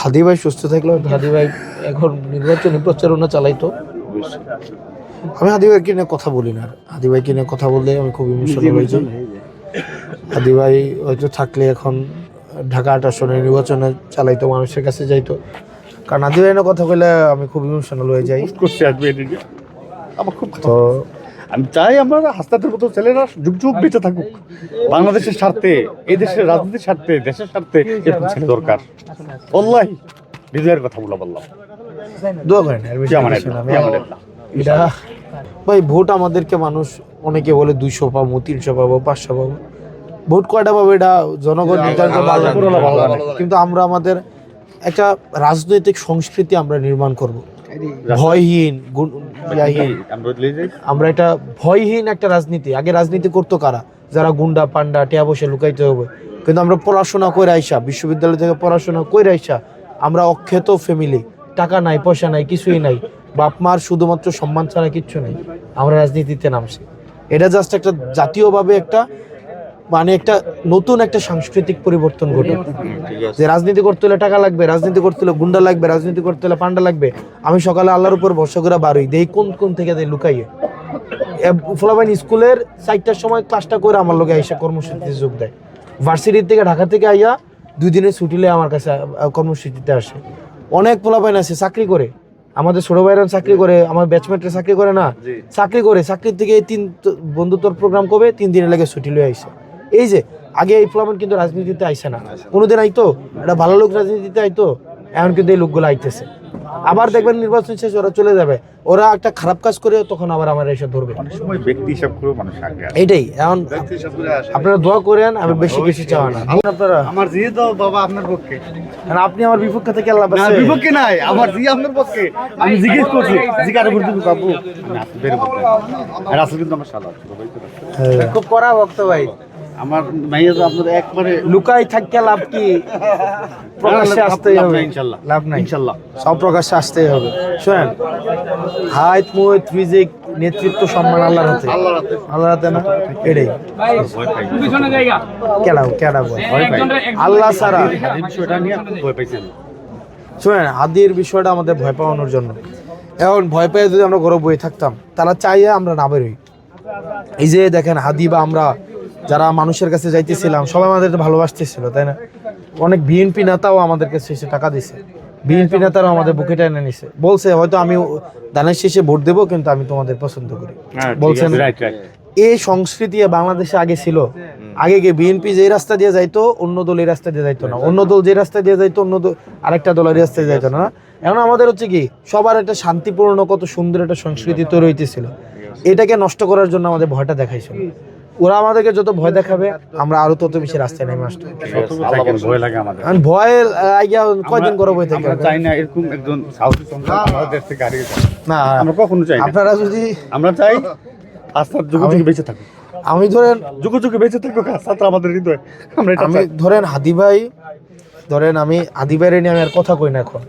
হাদি ভাই সুস্থ থাকলে হাদি ভাই এখন নির্বাচনী প্রচারণা চালাইতো। আমি হাদি ভাইকে নিয়ে কথা বলি না। হাদি ভাইকে নিয়ে কথা বললে আমি খুব ইমোশনাল হয়ে যাই। হাদি ভাই হয়তো থাকলে এখন ঢাকা আট আসনে নির্বাচনে চালাইতো মানুষের কাছে যাইতো। কারণ হাদি ভাই নিয়ে কথা বললে আমি খুব ইমোশনাল হয়ে যাই। আসবে আমার খুব তো আমি চাই আমরা হাসতাদের মতো ছেলেরা যুগ যুগ বেঁচে থাকুক। বাংলাদেশের স্বার্থে এই দেশের রাজনীতির স্বার্থে দেশের স্বার্থে এরকম ছেলে দরকার। অল্লাহ হৃদয়ের কথা বলা বললাম। দোয়া করেন এটা ভাই ভোট আমাদেরকে মানুষ অনেকে বলে দুইশো পাবো তিনশো পাবো পাঁচশো পাবো। ভোট কয়টা পাবো এটা জনগণ নির্ধারণ কিন্তু আমরা আমাদের একটা রাজনৈতিক সংস্কৃতি আমরা নির্মাণ করব। ভয়হীন আমরা একটা ভয়হীন একটা রাজনীতি। আগে রাজনীতি করতো কারা? যারা গুন্ডা পান্ডা টিয়া বসে লুকাইতে হবে। কিন্তু আমরা পড়াশোনা করে আইসা বিশ্ববিদ্যালয় থেকে পড়াশোনা করে আইসা আমরা অক্ষেত ফ্যামিলি টাকা নাই পয়সা নাই কিছুই নাই। বাপ মার শুধুমাত্র সম্মান ছাড়া কিচ্ছু নেই। আমরা রাজনীতিতে নামছি। এটা জাস্ট একটা জাতীয়ভাবে একটা মানে একটা নতুন একটা সাংস্কৃতিক পরিবর্তন ঘটে যে রাজনীতি করতে হলে টাকা লাগবে রাজনীতি করতে হলে গুন্ডা লাগবে রাজনীতি করতে হলে পান্ডা লাগবে। আমি সকালে আল্লাহর উপর ভরসা করে বারোই দেই কোন কোন থেকে দেয় লুকাইয়ে। ফলাবাইন স্কুলের চারটার সময় ক্লাসটা করে আমার লোকে এসে কর্মসূচিতে যোগ দেয়। ভার্সিটির থেকে ঢাকা থেকে আইয়া দুই দিনের ছুটিলে আমার কাছে কর্মসূচিতে আসে। অনেক পোলাপাইন আছে চাকরি করে। আমাদের ছোট ভাইরা চাকরি করে আমার ব্যাচমেটরা চাকরি করে না। চাকরি করে চাকরির থেকে তিন বন্ধুত্বর প্রোগ্রাম করবে তিন দিনের লাগে ছুটি লয়ে আইসে। এই যে আগে এই ফলাফল কিন্তু রাজনীতিতে আইসে না। কোনোদিন আইতো একটা ভালো লোক রাজনীতিতে আইতো এখন কিন্তু এই লোকগুলো আইতেছে। আবার দেখবেন নির্বাচন শেষ ওরা চলে যাবে। ওরা একটা খারাপ কাজ করে তখন আবার আমার এসে ধরবে। অনেক সময় ব্যক্তি হিসাব করেও মানুষ আগে আসে। এখন আপনারা দোয়া করেন আমি বেশি বেশি চাওয়া না। আপনারা আমার জি তো বাবা আপনার পক্ষে। কারণ আপনি আমার বিপক্ষে থেকে আল্লাহ না বিপক্ষে নাই আমার জি আপনার পক্ষে। আমি জিজ্ঞেস করছি বাবু? আসতে বের করতে আর আসলে কিন্তু আমার শালা। হ্যাঁ। খুব কড়া ভক্ত ভাই। আমার মাইয়া তো আপনার একবারে লুকাই থাকতে লাভ কি? প্রকাশ্যে আসতেই হবে। ইনশাল্লাহ। লাভ নাই। ইনশাল্লাহ। সব প্রকাশ্যে আসতেই হবে। শোনেন হাইট মুহিত ফিজিক নেতৃত্ব সম্মান আল্লাহর হাতে। আল্লাহর হাতে। আল্লাহর হাতে না? এটাই। আল্লাহ ছাড়া। বিষয়টা নিয়ে ভয় পাইছেন। শোনেন হাদির বিষয়টা আমাদের ভয় পাওয়ানোর জন্য। এখন ভয় পেয়ে যদি আমরা ঘরে বয়ে থাকতাম তারা চাইয়ে আমরা না বেরোই। এই যে দেখেন হাদি বা আমরা যারা মানুষের কাছে যাইতেছিলাম সবাই আমাদের ভালোবাসতেছিল তাই না? অনেক বিএনপি নেতাও আমাদের কাছে এসে টাকা দিছে। বিএনপি নেতারাও আমাদের বুকে টেনে নিছে। বলছে হয়তো আমি দানের শেষে ভোট দেবো কিন্তু আমি তোমাদের পছন্দ করি। বলছেন রাইট রাইট এই সংস্কৃতি বাংলাদেশে আগে ছিল। আগে গিয়ে বিএনপি যে রাস্তা দিয়ে যাইতো অন্য দল এই রাস্তা দিয়ে যাইতো না। অন্য দল যে রাস্তা দিয়ে যাইতো অন্য দল আরেকটা দলের রাস্তা দিয়ে যাইতো না। এখন আমাদের হচ্ছে কি সবার একটা শান্তিপূর্ণ কত সুন্দর একটা সংস্কৃতি তৈরি হইতেছিল। এটাকে নষ্ট করার জন্য আমাদের ভয়টা দেখাইছিল। ওরা আমাদেরকে যত ভয় দেখাবে আমরা আরও তত বেশি রাস্তায় নেমে আসতে ভয় লাগে আমাদের। ভয় আইয়া কয়দিন করে বই থেকে? চাই না এরকম একজন সন্তান আমাদের দেশ থেকে যাক। না। আমরা কখনো চাই আপনারা যদি আমরা চাই আস্থার যুগে যুগে বেঁচে থাকুক। আমি ধরেন যুগে যুগে বেঁচে থাকুক আস্থা আমাদের হৃদয়। আমরা আমি ধরেন হাদি ভাই ধরেন আমি হাদি ভাইরে নিয়ে আমি আর কথা কই না এখন।